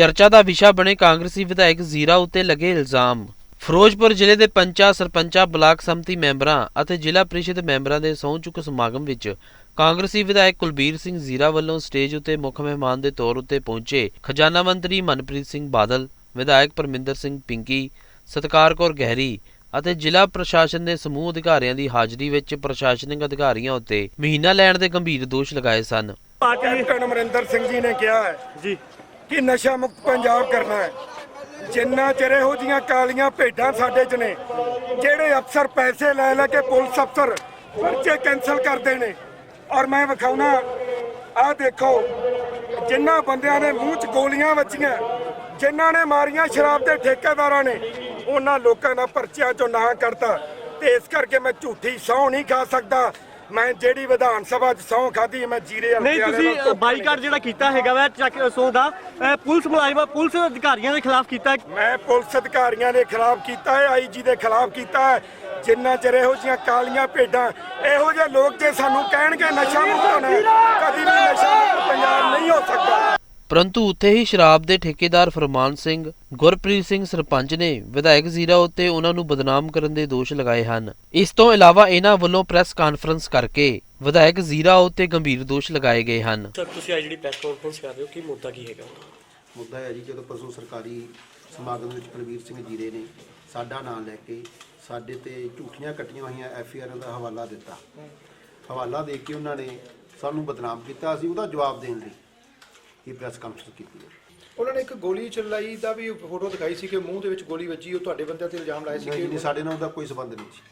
ਚਰਚਾ ਦਾ ਵਿਸ਼ਾ ਬਣੇ ਕਾਂਗਰਸੀ ਵਿਧਾਇਕ ਜ਼ੀਰਾ ਉੱਤੇ ਲੱਗੇ ਇਲਜ਼ਾਮ। ਫਿਰੋਜ਼ਪੁਰ ਜ਼ਿਲ੍ਹੇ ਦੇ ਪੰਚਾਂ ਸਰਪੰਚਾਂ ਬਲਾਕ ਸੰਮਤੀ ਮੈਂਬਰਾਂ ਅਤੇ ਜ਼ਿਲ੍ਹਾ ਪ੍ਰੀਸ਼ਦ ਮੈਂਬਰਾਂ ਦੇ ਸਹੁੰ ਚੁੱਕ ਸਮਾਗਮ ਵਿੱਚ ਕਾਂਗਰਸੀ ਵਿਧਾਇਕ ਕੁਲਬੀਰ ਸਿੰਘ ਜ਼ੀਰਾ ਵੱਲੋਂ ਸਟੇਜ ਉੱਤੇ ਮੁੱਖ ਮਹਿਮਾਨ ਦੇ ਤੌਰ ਉੱਤੇ ਪਹੁੰਚੇ ਖਜ਼ਾਨਾ ਮੰਤਰੀ ਮਨਪ੍ਰੀਤ ਸਿੰਘ ਬਾਦਲ ਵਿਧਾਇਕ ਪਰਮਿੰਦਰ ਸਿੰਘ ਪਿੰਕੀ ਸਤਕਾਰ ਕੌਰ ਗਹਿਰੀ ਅਤੇ ਜ਼ਿਲ੍ਹਾ ਪ੍ਰਸ਼ਾਸਨ ਦੇ ਸਮੂਹ ਅਧਿਕਾਰੀਆਂ ਦੀ ਹਾਜ਼ਰੀ ਵਿੱਚ ਪ੍ਰਸ਼ਾਸਨਿਕ ਅਧਿਕਾਰੀਆਂ ਉੱਤੇ ਮਹੀਨਾ ਲੈਣ ਦੇ ਗੰਭੀਰ ਦੋਸ਼ ਲਗਾਏ ਸਨ। ਕੈਪਟਨ ਅਮਰਿੰਦਰ ਸਿੰਘ ਜੀ ਨੇ ਕਿਹਾ ਹੈ। ਜੀ। ਕਿ ਨਸ਼ਾ ਮੁਕਤ ਪੰਜਾਬ ਕਰਨਾ ਹੈ। ਜਿੰਨਾ ਚਿਰ ਇਹੋ ਜੀਆਂ ਕਾਲੀਆਂ ਭੇਡਾਂ ਸਾਡੇ 'ਚ ਨੇ, ਜਿਹੜੇ ਅਫਸਰ ਪੈਸੇ ਲੈ ਲੈ ਕੇ ਪੁਲਿਸ ਅਫਸਰ ਪਰਚੇ ਕੈਨਸਲ ਕਰਦੇ ਨੇ। ਔਰ ਮੈਂ ਵਿਖਾਉਣਾ, ਆਹ ਦੇਖੋ ਜਿਨ੍ਹਾਂ ਬੰਦਿਆਂ ਦੇ ਮੂੰਹ 'ਚ ਗੋਲੀਆਂ ਵੱਜੀਆਂ ਜਿਨ੍ਹਾਂ ਨੇ ਮਾਰੀਆਂ ਸ਼ਰਾਬ ਦੇ ਠੇਕੇਦਾਰਾਂ ਨੇ, ਉਹਨਾਂ ਲੋਕਾਂ ਦਾ ਪਰਚਿਆਂ 'ਚੋਂ ਨਾਂ ਕੱਢਤਾ। ਤੇ ਇਸ ਕਰਕੇ ਮੈਂ ਝੂਠੀ ਸਹੁੰ ਨਹੀਂ ਖਾ ਸਕਦਾ। ਮੈਂ ਜਿਹੜੀ ਵਿਧਾਨ ਸਭਾ 'ਚ ਸਹੁੰ ਖਾਧੀ ਮੈਂ ਜੀਰੇ ਹਲਕੇ ਨਹੀਂ ਵਾਲੇ ਤੁਸੀਂ ਧੋਖਾ ਬਾਈਕਾਟ ਜਿਹੜਾ ਕੀਤਾ ਹੈਗਾ ਵਾ ਚੱਕ ਸੋ ਦਾ ਪੁਲਿਸ ਮੁਲਾਜ਼ਮਾਂ ਪੁਲਿਸ ਅਧਿਕਾਰੀਆਂ ਦੇ ਖਿਲਾਫ ਕੀਤਾ ਹੈ। ਮੈਂ ਪੁਲਿਸ ਅਧਿਕਾਰੀਆਂ ਦੇ ਖਿਲਾਫ ਕੀਤਾ ਹੈ ਆਈਜੀ ਦੇ ਖਿਲਾਫ ਕੀਤਾ ਹੈ ਜਿੰਨਾ ਚਿਰ ਇਹੋ ਜੀਆਂ ਕਾਲੀਆਂ ਭੇਡਾਂ ਇਹੋ ਜਿਹੇ ਲੋਕ ਜੇ ਸਾਨੂੰ ਕਹਿਣਗੇ ਨਸ਼ਾ ਮੁਕਤ ਹੋਣਾ ਹੈ, ਕਦੀ ਵੀ ਨਸ਼ਾ ਮੁਕਤ ਪੰਜਾਬ ਨਹੀਂ ਹੋ ਸਕਦਾ ਪਰੰਤੂ ਉੱਥੇ ਹੀ ਸ਼ਰਾਬ ਦੇ ਠੇਕੇਦਾਰ ਫਰਮਾਨ ਸਿੰਘ ਗੁਰਪ੍ਰੀਤ ਸਿੰਘ ਸਰਪੰਚ ਨੇ ਵਿਧਾਇਕ ਜ਼ੀਰਾ ਉੱਤੇ ਉਹਨਾਂ ਨੂੰ ਬਦਨਾਮ ਕਰਨ ਦੇ ਦੋਸ਼ ਲਗਾਏ ਹਨ। ਇਸ ਤੋਂ ਇਲਾਵਾ ਇਹਨਾਂ ਵੱਲੋਂ ਪ੍ਰੈਸ ਕਾਨਫਰੰਸ ਕਰਕੇ ਵਿਧਾਇਕ ਜ਼ੀਰਾ ਉੱਤੇ ਗੰਭੀਰ ਦੋਸ਼ ਲਗਾਏ ਗਏ ਹਨ। ਸਰ ਤੁਸੀਂ ਅੱਜ ਜਿਹੜੀ ਪ੍ਰੈਸ ਕਾਨਫਰੰਸ ਕਰ ਰਹੇ ਹੋ ਕੀ ਮੁੱਦਾ ਕੀ ਹੈਗਾ? ਮੁੱਦਾ ਹੈ ਜੀ ਜਦੋਂ ਪਰਸੋਂ ਸਰਕਾਰੀ ਸਮਾਗਮ ਵਿੱਚ ਪ੍ਰਵੀਰ ਸਿੰਘ ਜੀਰੇ ਨੇ ਸਾਡਾ ਨਾਮ ਲੈ ਕੇ ਸਾਡੇ ਤੇ ਝੂਠੀਆਂ ਕੱਟੀਆਂ ਹੋਈਆਂ ਐਫ ਆਰ ਦਾ ਹਵਾਲਾ ਦਿੱਤਾ। ਹਵਾਲਾ ਦੇ ਕੇ ਉਹਨਾਂ ਨੇ ਸਾਨੂੰ ਬਦਨਾਮ ਕੀਤਾ ਅਸੀਂ ਉਹਦਾ ਜਵਾਬ ਦੇਣ ਲਈ ਇਹ ਪ੍ਰੈਸ ਕਾਨਫਰੰਸ ਕੀਤੀ ਹੈ। ਉਹਨਾਂ ਨੇ ਇੱਕ ਗੋਲੀ ਚਲਾਈ ਦਾ ਵੀ ਫੋਟੋ ਦਿਖਾਈ ਸੀ ਕਿ ਮੂੰਹ ਦੇ ਵਿੱਚ ਗੋਲੀ ਵੱਜੀ ਉਹ ਤੁਹਾਡੇ ਬੰਦਿਆਂ ਤੇ ਇਲਜ਼ਾਮ ਲਾਏ ਸੀ ਨਹੀਂ ਕਿ ਸਾਡੇ ਨਾਲ ਉਹਦਾ ਕੋਈ ਸੰਬੰਧ ਨਹੀਂ ਸੀ।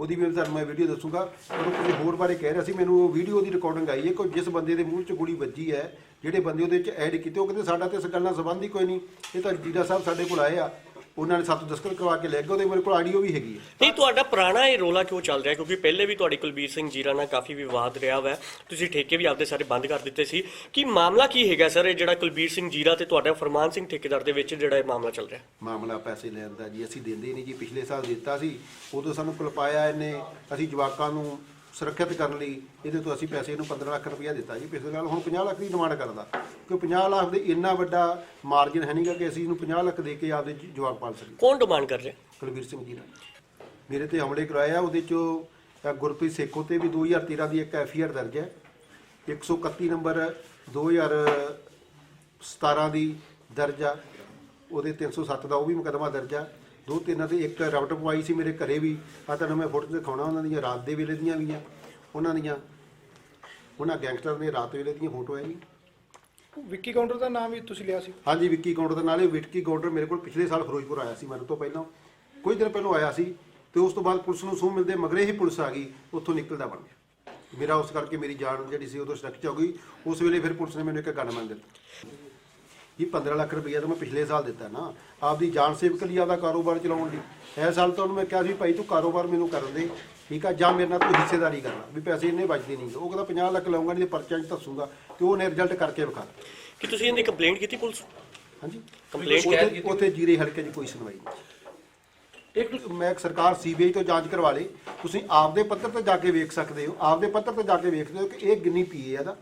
ਉਹਦੀ ਵੀ ਤੁਹਾਨੂੰ ਮੈਂ ਵੀਡੀਓ ਦੱਸੂਗਾ। ਉਹ ਕਿਸੇ ਹੋਰ ਬਾਰੇ ਕਹਿ ਰਿਹਾ ਸੀ ਮੈਨੂੰ ਉਹ ਵੀਡੀਓ ਦੀ ਰਿਕਾਰਡਿੰਗ ਆਈ ਹੈ ਕਿ ਜਿਸ ਬੰਦੇ ਦੇ ਮੂੰਹ 'ਚ ਗੋਲੀ ਵੱਜੀ ਹੈ ਜਿਹੜੇ ਬੰਦੇ ਉਹਦੇ 'ਚ ਐਡ ਕੀਤੇ ਉਹ ਕਹਿੰਦੇ ਸਾਡਾ ਤੇ ਇਸ ਗੱਲ ਨਾਲ ਸੰਬੰਧ ਹੀ ਕੋਈ ਨਹੀਂ। ਇਹ ਤਾਂ ਜੀਰਾ ਸਾਹਿਬ ਸਾਡੇ ਕੋਲ ਆਏ ਆ। ਉਹਨਾਂ ਨੇ ਸਾਥੋਂ ਦਸਤਖਤ ਕਰਵਾ ਕੇ ਲੈ ਗਏ ਉਹਦੇ ਮੇਰੇ ਕੋਲ ਆਡੀਓ ਵੀ ਹੈਗੀ ਹੈ। ਨਹੀਂ ਤੁਹਾਡਾ ਪੁਰਾਣਾ ਇਹ ਰੋਲਾ ਕਿਉਂ ਚੱਲ ਰਿਹਾ? ਕਿਉਂਕਿ ਪਹਿਲੇ ਵੀ ਤੁਹਾਡੀ ਕੁਲਬੀਰ ਸਿੰਘ ਜੀਰਾ ਨਾਲ ਕਾਫੀ ਵਿਵਾਦ ਰਿਹਾ ਵਾ। ਤੁਸੀਂ ਠੇਕੇ ਵੀ ਆਪਦੇ ਸਾਰੇ ਬੰਦ ਕਰ ਦਿੱਤੇ ਸੀ। ਕੀ ਮਾਮਲਾ ਕੀ ਹੈਗਾ ਸਰ ਇਹ ਜਿਹੜਾ ਕੁਲਬੀਰ ਸਿੰਘ ਜੀਰਾ ਤੇ ਤੁਹਾਡਾ ਫਰਮਾਨ ਸਿੰਘ ਠੇਕੇਦਾਰ ਦੇ ਵਿੱਚ ਜਿਹੜਾ ਇਹ ਮਾਮਲਾ ਚੱਲ ਰਿਹਾ? ਮਾਮਲਾ ਪੈਸੇ ਲੈਣ ਦਾ ਜੀ ਅਸੀਂ ਦਿੰਦੇ ਨਹੀਂ ਜੀ ਪਿਛਲੇ ਸਾਲ ਦਿੱਤਾ ਸੀ। ਉਦੋਂ ਸਾਨੂੰ ਕੁਲਪਾਇਆ ਇਹਨੇ ਅਸੀਂ ਜਵਾਕਾਂ ਨੂੰ ਸੁਰੱਖਿਅਤ ਕਰਨ ਲਈ ਇਹਦੇ ਤੋਂ ਅਸੀਂ ਪੈਸੇ ਇਹਨੂੰ 15 ਲੱਖ ਰੁਪਇਆ ਦਿੱਤਾ ਜੀ। ਪਿਛਲੇ ਸਾਲ ਹੁਣ 50 ਲੱਖ ਦੀ ਡਿਮਾਂਡ ਕਰਦਾ। ਕਿ 50 ਲੱਖ ਦੇ ਇੰਨਾ ਵੱਡਾ ਮਾਰਜਨ ਹੈ ਨਹੀਂਗਾ ਕਿ ਅਸੀਂ ਇਹਨੂੰ 50 ਲੱਖ ਦੇ ਕੇ ਆਪਦੇ ਜ- ਜਵਾਕ ਪਾਲ ਸਕੀਏ। ਕੌਣ ਡਿਮਾਂਡ ਕਰ ਰਿਹਾ? ਕੁਲਵੀਰ ਸਿੰਘ ਜੀ ਨੇ ਮੇਰੇ ਤੇ ਹਮਲੇ ਕਰਾਇਆ ਉਹਦੇ ਚੋਂ ਗੁਰਪ੍ਰੀਤ ਸੇਖੋ ਤੇ ਵੀ 2013 ਦੀ ਇੱਕ ਐਫ ਆਈ ਆਰ ਦਰਜ ਹੈ। 131 ਨੰਬਰ 2017 ਦੀ ਦਰਜ ਆ। ਉਹਦੇ 307 ਦਾ ਉਹ ਵੀ ਮੁਕੱਦਮਾ ਦਰਜ ਆ। ਦੋ ਤਿੰਨਾਂ ਦੇ ਇੱਕ ਰਬਟ ਪਵਾਈ ਸੀ ਮੇਰੇ ਘਰੇ ਵੀ। ਆ ਤੁਹਾਨੂੰ ਮੈਂ ਫੋਟੋ ਦਿਖਾਉਣਾ ਉਹਨਾਂ ਦੀਆਂ ਰਾਤ ਦੇ ਵੇਲੇ ਦੀਆਂ ਵੀ ਆ ਉਹਨਾਂ ਦੀਆਂ। ਉਹਨਾਂ ਗੈਂਗਸਟਰ ਦੇ ਰਾਤ ਵੇਲੇ ਦੀਆਂ ਫੋਟੋ ਹੈ ਜੀ ਵਿੱਕੀ ਕਾਊਂਟਰ ਦਾ ਨਾਮ ਵੀ ਤੁਸੀਂ ਲਿਆ ਸੀ? ਹਾਂਜੀ ਵਿੱਕੀ ਕਾਊਂਟਰ ਦੇ ਨਾਲੇ ਵਿੱਕੀ ਕਾਊਂਟਰ ਮੇਰੇ ਕੋਲ ਪਿਛਲੇ ਸਾਲ ਫਿਰੋਜ਼ਪੁਰ ਆਇਆ ਸੀ ਮੈਨੂੰ ਤੋਂ ਪਹਿਲਾਂ। ਕੁਝ ਦਿਨ ਪਹਿਲਾਂ ਆਇਆ ਸੀ ਤੇ ਉਸ ਤੋਂ ਬਾਅਦ ਪੁਲਿਸ ਨੂੰ ਸੂਹ ਮਿਲਦੇ ਮਗਰੇ ਹੀ ਪੁਲਿਸ ਆ ਗਈ ਉੱਥੋਂ ਨਿਕਲਦਾ ਬਣ ਗਿਆ। ਮੇਰਾ ਉਸ ਕਰਕੇ ਮੇਰੀ ਜਾਨ ਜਿਹੜੀ ਸੀ ਉਦੋਂ ਸੁਰੱਖਿਆ ਹੋ ਗਈ। ਉਸ ਵੇਲੇ ਫਿਰ ਪੁਲਿਸ ਨੇ ਮੈਨੂੰ ਇੱਕ ਗਨਮੈਨ ਦਿੱਤਾ। ਇਹ 15 ਲੱਖ ਰੁਪਈਆ ਤਾਂ ਮੈਂ ਪਿਛਲੇ ਸਾਲ ਦਿੱਤਾ ਨਾ। ਆਪਦੀ ਜਾਨ ਸੇਵਕ ਲਈ ਆਪਦਾ ਕਾਰੋਬਾਰ ਚਲਾਉਣ ਲਈ। ਇਹ ਸਾਲ ਤਾਂ ਉਹਨੂੰ ਮੈਂ ਕਿਹਾ ਸੀ ਭਾਈ ਤੂੰ ਕਾਰੋਬਾਰ ਮੈਨੂੰ ਕਰਨ ਦੇ। ਠੀਕ ਆ ਜਾਂ ਮੇਰੇ ਨਾਲ ਤੂੰ ਹਿੱਸੇਦਾਰੀ ਕਰਨਾ। ਵੀ ਪੈਸੇ ਇੰਨੇ ਬਚਦੇ ਨਹੀਂ ਉਹ ਕਹਿੰਦਾ 50 ਲੱਖ ਲਾਉਂਗਾ ਨਹੀਂ ਤੇ ਪਰਚਾ 'ਚ ਦੱਸੂਗਾ ਤੇ ਉਹਨੇ ਰਿਜ਼ਲਟ ਕਰਕੇ ਵਿਖਾ ਕਿ ਤੁਸੀਂ ਇਹਦੀ ਕੰਪਲੇਂਟ ਕੀਤੀ ਪੁਲਿਸ ਹਾਂਜੀ। ਕੰਪਲੇਂਟ ਉੱਥੇ ਜੀਰੇ ਹਲਕੇ 'ਚ ਕੋਈ ਸੁਣਵਾਈ ਨਹੀਂ। ਇੱਕ ਮੈਂ ਸਰਕਾਰ ਸੀਬੀਆਈ ਤੋਂ ਜਾਂਚ ਕਰਵਾ ਲੇ ਤੁਸੀਂ ਆਪਦੇ ਪੱਤਰ ਤੇ ਜਾ ਕੇ ਵੇਖ ਸਕਦੇ ਹੋ। ਆਪਦੇ ਪੱਤਰ ਤੇ ਜਾ ਕੇ ਵੇਖਦੇ ਹੋ ਕਿ ਇਹ ਗਿੰਨੀ ਪੀਏ ਆ ਦਾ।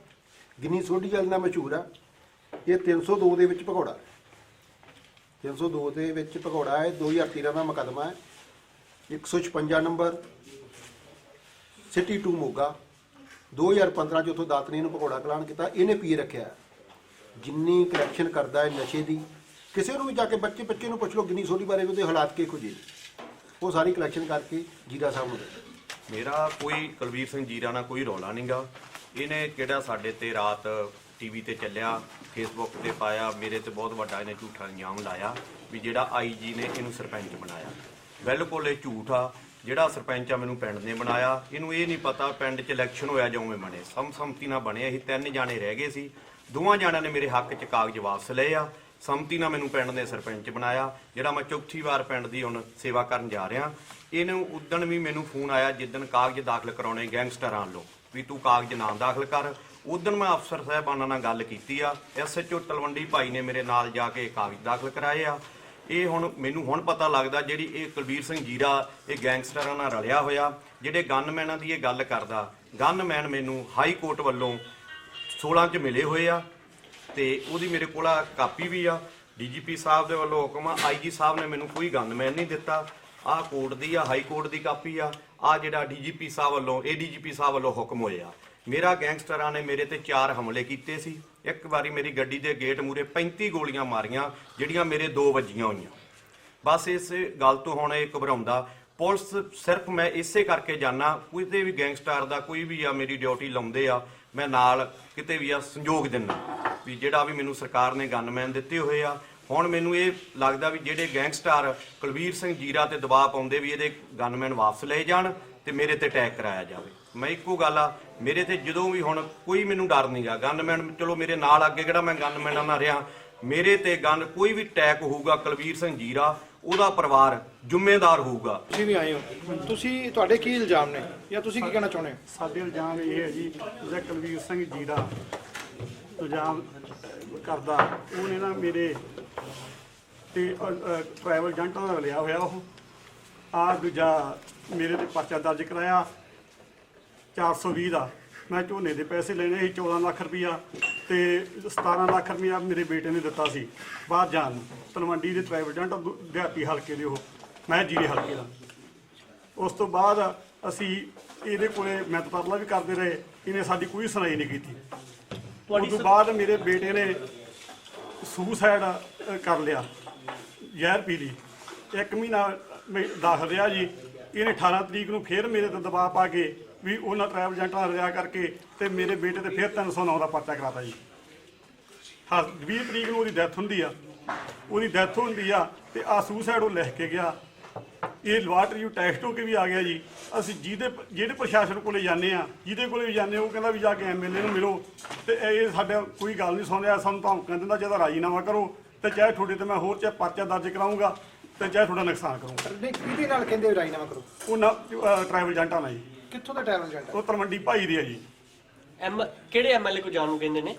ਗਿੰਨੀ ਸੋਢੀ ਨਾਲ ਮਸ਼ਹੂਰ ਆ। ਇਹ 302 ਦੇ ਵਿੱਚ ਭਗੌੜਾ। 302 ਦੇ ਵਿੱਚ ਭਗੌੜਾ ਹੈ 2013 ਦਾ ਮੁਕੱਦਮਾ ਹੈ। 156 ਨੰਬਰ, ਸਿਟੀ 2 ਮੋਗਾ। 2015 ਚ ਉਥੋਂ ਦਾਤਨੀ ਨੂੰ ਭਗੌੜਾ ਕਲਾਨ ਕੀਤਾ, ਇਹਨੇ ਪੀ ਰੱਖਿਆ। ਜਿੰਨੀ ਕਰੈਕਸ਼ਨ ਕਰਦਾ ਹੈ ਨਸ਼ੇ ਦੀ, ਕਿਸੇ ਨੂੰ ਵੀ ਜਾ ਕੇ ਬੱਚੇ ਬੱਚੇ ਨੂੰ ਪੁੱਛ ਲਓ ਗਿੰਨੀ ਸੋਢੀ ਬਾਰੇ ਉਹਦੇ ਹਾਲਾਤ ਕੀ ਜਿਹੇ ਨੇ। ਉਹ ਸਾਰੀ ਕਲੈਕਸ਼ਨ ਕਰਕੇ ਜੀਰਾ ਸਾਹਿਬ ਨੂੰ ਦੇ ਮੇਰਾ ਕੋਈ ਕੁਲਵੀਰ ਸਿੰਘ ਜੀਰਾ ਨਾਲ ਕੋਈ ਰੌਲਾ ਨਹੀਂਗਾ ਇਹਨੇ ਕਿਹੜਾ ਸਾਡੇ ਤੇ ਰਾਤ ਟੀਵੀ ਤੇ ਚੱਲਿਆ ਫੇਸਬੁੱਕ ਤੇ ਪਾਇਆ, ਮੇਰੇ ਤੇ ਬਹੁਤ ਵੱਡਾ ਇਹਨੇ ਝੂਠਾ ਇਲਜ਼ਾਮ ਲਾਇਆ ਵੀ ਜਿਹੜਾ ਆਈਜੀ ਨੇ ਇਹਨੂੰ ਸਰਪੰਚ ਬਣਾਇਆ। ਬਿਲਕੁਲ ਇਹ ਝੂਠ ਆ, ਜਿਹੜਾ ਸਰਪੰਚ ਆ ਮੈਨੂੰ ਪਿੰਡ ਨੇ ਬਣਾਇਆ, ਇਹਨੂੰ ਇਹ ਨਹੀਂ ਪਤਾ ਪਿੰਡ 'ਚ ਇਲੈਕਸ਼ਨ ਹੋਇਆ ਜਿਵੇਂ ਬਣੇ। ਸੰਮਤੀ ਨਾਲ ਬਣੇ, ਅਸੀਂ ਤਿੰਨ ਜਾਣੇ ਰਹਿ ਗਏ ਸੀ। ਦੋਵਾਂ ਜਾਣਿਆਂ ਨੇ ਮੇਰੇ ਹੱਕ 'ਚ ਕਾਗਜ਼ ਵਾਪਸ ਲਏ ਆ। ਸੰਮਤੀ ਨਾਲ ਮੈਨੂੰ ਪਿੰਡ ਨੇ ਸਰਪੰਚ ਬਣਾਇਆ, ਜਿਹੜਾ ਮੈਂ ਚੌਥੀ ਵਾਰ ਪਿੰਡ ਦੀ ਹੁਣ ਸੇਵਾ ਕਰਨ ਜਾ ਰਿਹਾ। ਇਹਨੂੰ ਉਦਣ ਵੀ ਮੈਨੂੰ ਫੋਨ ਆਇਆ, ਜਿੱਦਣ ਕਾਗਜ਼ ਦਾਖਲ ਕਰਾਉਣੇ ਗੈਂਗਸਟਰਾਂ ਵੱਲੋਂ, ਵੀ ਤੂੰ ਕਾਗਜ਼ ਨਾ ਦਾਖਲ ਕਰ। ਉਦਣ ਮੈਂ ਅਫਸਰ ਸਾਹਿਬਾਨਾਂ ਨਾਲ ਗੱਲ ਕੀਤੀ ਆ। ਐਸਐਚਓ ਤਲਵੰਡੀ ਭਾਈ ਨੇ ਮੇਰੇ ਨਾਲ ਜਾ ਕੇ ਕਾਗਜ਼ ਦਾਖਲ ਕਰਾਏ ਆ। ਇਹ ਹੁਣ ਮੈਨੂੰ ਹੁਣ ਪਤਾ ਲੱਗਦਾ ਜਿਹੜੀ ਇਹ ਕੁਲਬੀਰ ਸਿੰਘ ਜੀਰਾ, ਇਹ ਗੈਂਗਸਟਰਾਂ ਨਾਲ ਰਲਿਆ ਹੋਇਆ, ਜਿਹੜੇ ਗਨਮੈਨਾਂ ਦੀ ਇਹ ਗੱਲ ਕਰਦਾ। ਗਨਮੈਨ ਮੈਨੂੰ ਹਾਈ ਕੋਰਟ ਵੱਲੋਂ 16 ਚ ਮਿਲੇ ਹੋਏ ਆ ਤੇ ਉਹਦੀ ਮੇਰੇ ਕੋਲ ਆ ਕਾਪੀ ਵੀ ਆ। ਡੀਜੀਪੀ ਸਾਹਿਬ ਦੇ ਵੱਲੋਂ ਹੁਕਮ ਆ ਆਈਜੀ ਸਾਹਿਬ ਨੇ ਮੈਨੂੰ ਕੋਈ ਗਨਮੈਨ ਨਹੀਂ ਦਿੱਤਾ। ਆਹ ਕੋਰਟ ਦੀ ਆ, ਹਾਈ ਕੋਰਟ ਦੀ ਕਾਪੀ ਆ। ਆ ਜਿਹੜਾ ਡੀਜੀਪੀ ਸਾਹਿਬ ਵੱਲੋਂ ਏਡੀਜੀਪੀ ਸਾਹਿਬ ਵੱਲੋਂ ਹੁਕਮ ਹੋਇਆ। ਮੇਰਾ ਗੈਂਗਸਟਰਾਂ ਨੇ ਮੇਰੇ ਤੇ ਚਾਰ ਹਮਲੇ ਕੀਤੇ ਸੀ। ਇੱਕ ਵਾਰੀ ਮੇਰੀ ਗੱਡੀ ਦੇ ਗੇਟ ਮੂਰੇ 35 ਗੋਲੀਆਂ ਮਾਰੀਆਂ, ਜਿਹੜੀਆਂ ਮੇਰੇ ਦੋ ਵੱਜੀਆਂ ਹੋਈਆਂ। ਬਸ ਇਸ ਗੱਲ ਤੋਂ ਹੁਣ ਇਹ ਘਬਰਾਉਂਦਾ। ਪੁਲਿਸ ਸਿਰਫ ਮੈਂ ਇਸੇ ਕਰਕੇ ਜਾਣਾ ਕਿਤੇ ਵੀ ਗੈਂਗਸਟਰ ਦਾ ਕੋਈ ਵੀ ਆ, ਮੇਰੀ ਡਿਊਟੀ ਲਾਉਂਦੇ ਆ, ਮੈਂ ਨਾਲ ਕਿਤੇ ਵੀ ਆ ਸੰਯੋਗ ਦਿੰਦਾ ਵੀ ਜਿਹੜਾ ਵੀ ਮੈਨੂੰ ਸਰਕਾਰ ਨੇ ਗਨਮੈਨ ਦਿੱਤੇ ਹੋਏ ਆ, ਹੁਣ ਮੈਨੂੰ ਇਹ ਲੱਗਦਾ ਵੀ ਜਿਹੜੇ ਗੈਂਗਸਟਰ ਕੁਲਵੀਰ ਸਿੰਘ ਜੀਰਾ ਤੇ ਦਬਾਅ ਪਾਉਂਦੇ ਵੀ ਇਹਦੇ ਗਨਮੈਨ ਵਾਪਸ ਲਏ ਜਾਣ ਤੇ ਮੇਰੇ ਤੇ ਅਟੈਕ ਕਰਾਇਆ ਜਾਵੇ। ਮੈਂ ਇੱਕੋ ਗੱਲ ਆ ਮੇਰੇ ਤੇ ਜਦੋਂ ਵੀ ਹੁਣ ਕੋਈ ਮੈਨੂੰ ਡਰ ਨਹੀਂਗਾ ਗਨਮੈਨ ਚਲੋ ਮੇਰੇ ਨਾਲ ਅੱਗੇ ਕਿਹੜਾ ਮੈਂ ਗਨਮੈਨਾਂ ਨਾਲ ਰਿਹਾ। ਮੇਰੇ ਤੇ ਗਨ ਕੋਈ ਵੀ ਅਟੈਕ ਹੋਊਗਾ ਕੁਲਵੀਰ ਸਿੰਘ ਜੀਰਾ ਉਹਦਾ ਪਰਿਵਾਰ ਜ਼ਿੰਮੇਦਾਰ ਹੋਊਗਾ। ਤੁਸੀਂ ਵੀ ਆਏ ਹੋ। ਤੁਸੀਂ ਤੁਹਾਡੇ ਕੀ ਇਲਜ਼ਾਮ ਨੇ? ਜਾਂ ਤੁਸੀਂ ਕੀ ਕਹਿਣਾ ਚਾਹੁੰਦੇ ਹੋ? ਸਾਡੇ ਇਲਜ਼ਾਮ ਇਹ ਹੈ ਜੀ ਜਿਹੜਾ ਕੁਲਵੀਰ ਸਿੰਘ ਜੀਰਾ ਇਲਜ਼ਾਮ ਕਰਦਾ ਉਹਨੇ ਨਾ ਮੇਰੇ ਤੇ ਟਰੈਵਲ ਏਜੰਟਾਂ ਦਾ ਲਿਆ ਹੋਇਆ ਉਹ। ਆ ਦੂਜਾ ਮੇਰੇ ਤੇ ਪਰਚਾ ਦਰਜ ਕਰਾਇਆ। 420 ਦਾ। ਮੈਂ ਝੋਨੇ ਦੇ ਪੈਸੇ ਲੈਣੇ ਸੀ 14 ਲੱਖ ਰੁਪਈਆ ਤੇ 17 ਲੱਖ ਰੁਪਈਆ ਮੇਰੇ ਬੇਟੇ ਨੇ ਦਿੱਤਾ ਸੀ ਬਾਹਰ ਜਾਣ ਨੂੰ। ਤਲਵੰਡੀ ਦੇ ਏਜੰਟ ਦਿਹਾਤੀ ਹਲਕੇ ਦੇ ਉਹ। ਮੈਂ ਜੀਰੇ ਹਲਕੇ ਦਾ। ਉਸ ਤੋਂ ਬਾਅਦ ਅਸੀਂ ਇਹਦੇ ਕੋਲੇ ਮੈਂ ਤਰਲਾ ਵੀ ਕਰਦੇ ਰਹੇ। ਇਹਨੇ ਸਾਡੀ ਕੋਈ ਸੁਣਾਈ ਨਹੀਂ ਕੀਤੀ। ਉਸ ਤੋਂ ਬਾਅਦ ਮੇਰੇ ਬੇਟੇ ਨੇ ਸੁਸਾਈਡ ਕਰ ਲਿਆ। ਜ਼ਹਿਰ ਪੀ ਲਈ। ਇੱਕ ਮਹੀਨਾ ਮੈਂ ਦਾਖਲ ਰਿਹਾ ਜੀ, ਇਹਨੇ 18 ਤਰੀਕ ਨੂੰ ਫੇਰ ਮੇਰੇ ਤੇ ਦਬਾਅ ਪਾ ਕੇ ਵੀ ਉਹਨਾਂ ਟਰੈਵਲ ਏਜੰਟਾਂ ਨਾਲ ਰਿਆ ਕਰਕੇ ਤੇ ਮੇਰੇ ਬੇਟੇ ਤੇ ਫੇਰ 309 ਦਾ ਪਰਚਾ ਕਰਾਤਾ ਜੀ। ਹਾਂ 20 ਤਰੀਕ ਨੂੰ ਉਹਦੀ ਡੈਥ ਹੁੰਦੀ ਆ। ਉਹਦੀ ਡੈਥ ਹੁੰਦੀ ਆ ਤੇ ਆ ਸੁਸਾਈਡ ਉਹ ਲਿਖ ਕੇ ਗਿਆ। ਇਹ ਲਵਾਟ ਨੂੰ ਟੈਕਸਟ ਹੋ ਕੇ ਵੀ ਆ ਗਿਆ ਜੀ। ਅਸੀਂ ਜਿਹਦੇ ਜਿਹੜੇ ਪ੍ਰਸ਼ਾਸਨ ਕੋਲੇ ਜਾਂਦੇ ਆ, ਜਿਹਦੇ ਕੋਲੇ ਵੀ ਜਾਂਦੇ ਉਹ ਕਹਿੰਦਾ ਵੀ ਜਾ ਕੇ ਐਮਐਲਏ ਨੂੰ ਮਿਲੋ। ਤੇ ਇਹ ਸਾਡਾ ਕੋਈ ਗੱਲ ਨਹੀਂ ਸੁਣ ਰਿਹਾ, ਸਾਨੂੰ ਧਮਕਾਂ ਦਿੰਦਾ ਜਿਹਦਾ ਰਾਜੀਨਾਮਾ ਕਰੋ। ਤੇ ਚਾਹੇ ਤੁਹਾਡੇ ਤੇ ਮੈਂ ਹੋਰ ਚਾਹੇ ਪਰਚਾ ਦਰਜ ਕਰਾਉਂਗਾ ਤੇ ਚਾਹੇ ਤੁਹਾਡਾ ਨੁਕਸਾਨ ਕਰੂੰਗਾ। ਨਹੀਂ ਕਿਹਦੇ ਨਾਲ ਕਹਿੰਦੇ ਹੋ ਰਾਜੀਨਾਮਾ ਕਰੋ? ਉਹ ਨਾ ਟਰੈਵਲ ਏਜੰਟਾਂ ਨਾਲ ਜੀ। ਕਿੱਥੋਂ ਦਾ ਟਰੈਵਲ ਏਜੰਟ ਉਹ ਤਲਵੰਡੀ ਭਾਈ ਦੇ ਆ ਜੀ। ਐਮ ਕਿਹੜੇ ਐਮਐਲਏ ਕੋ ਜਾਣ ਨੂੰ ਕਹਿੰਦੇ ਨੇ?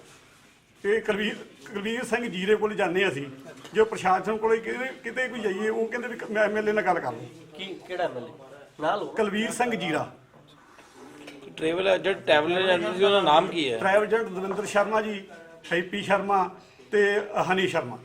ਇਹ ਕੁਲਵੀਰ ਕੁਲਵੀਰ ਸਿੰਘ ਜੀਰੇ ਕੋਲ ਜਾਂਦੇ ਹਾਂ ਅਸੀਂ। ਜੋ ਪ੍ਰਸ਼ਾਸਨ ਕੋਲੇ ਕਿਤੇ ਕਿਤੇ ਕੋਈ ਜਾਈਏ ਉਹ ਕਹਿੰਦੇ ਵੀ ਮੈਂ ਐਮਐਲਏ ਨਾਲ ਗੱਲ ਕਰ ਲਓ ਕੀ ਕਿਹੜਾ ਐਮਐਲਏ ਨਾਲ ਹੋ? Kulvir Singh Zira. Travel agent travel agent ਸੀ ਉਹਦਾ ਨਾਮ ਕੀ ਹੈ? Travel agent Davinder Sharma ji happy Sharma ਤੇ ਹਨੀ ਸ਼ਰਮਾ।